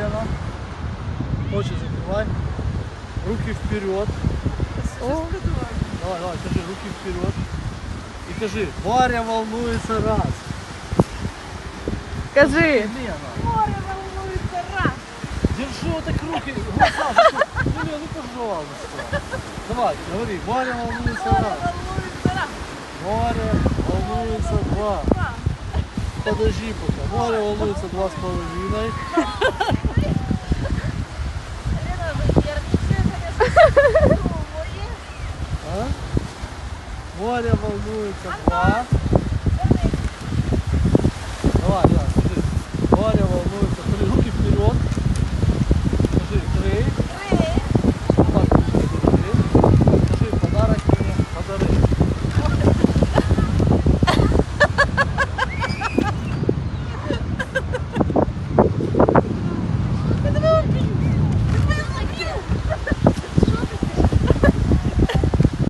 Лена. Очи закрывай. Руки вперед. О, Давай, давай, скажи, руки вперед. И скажи, Варя волнуется раз. кажи. Лена, Море волнується раз. держи вот так руки, глаза. Ну, ну пожалуйста. Давай, говори, Варя волнуется раз. Варя волнуется два. Два. Подожди пока. Варя волнуется два с половиной. Olha, Valmur, tá?